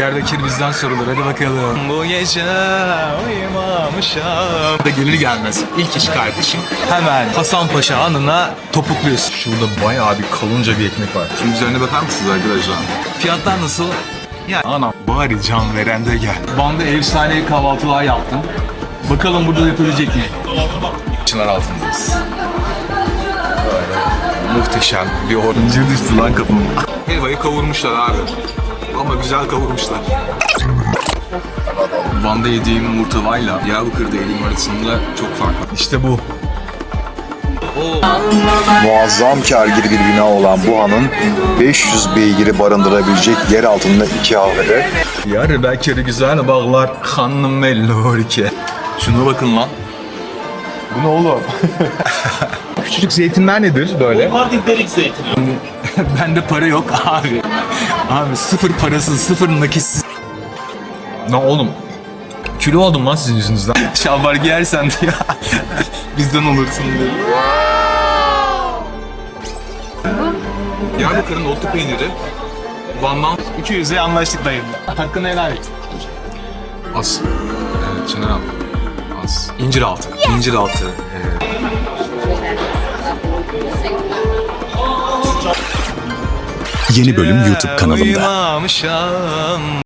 Yerdeki bizden sorulur hadi bakalım. Bu gece uyumamışım. Da gelir gelmez ilk iş kardeşim. Hemen Hasan Paşa anına topukluyorsun. Şurada bayağı bir kalınca bir ekmek var. Şimdi üzerine bakar mısınız arkadaşlar? Fiyatlar nasıl? Ya anam bari can veren de gel. Van'da efsane kahvaltılar yaptım. Bakalım burada yapabilecek mi? Çınar altındayız. Böyle muhteşem bir or. İncir düştü lan kafama. Helvayı kavurmuşlar abi. Ama güzel kavurmuşlar. Van'da yediğim murtavayla Diyarbakır'da yediğim arasında çok farklı. İşte bu. Muazzam kargir bir bina olan bu hanın 500 beygiri barındırabilecek yer altında iki havre Yarı belki de güzel bağlar hanım mellorike. Şuna bakın lan. Bu ne oğlum? Küçücük zeytinler nedir böyle? Mardin delik zeytini. Bende para yok abi. Abi sıfır parasız, sıfır nakitsiz. Ne oğlum? Kilo oldum lan sizin yüzünüzden. Şalvar giyersen diye bizden olursun diye. Diyarbakır'ın otlu peyniri Van'dan 200'e anlaştık dayım. Hakkını helal et. Az. Evet Çınar abi. Az. İncir altı. İncir altı. Ee, Yeni bölüm YouTube kanalımda.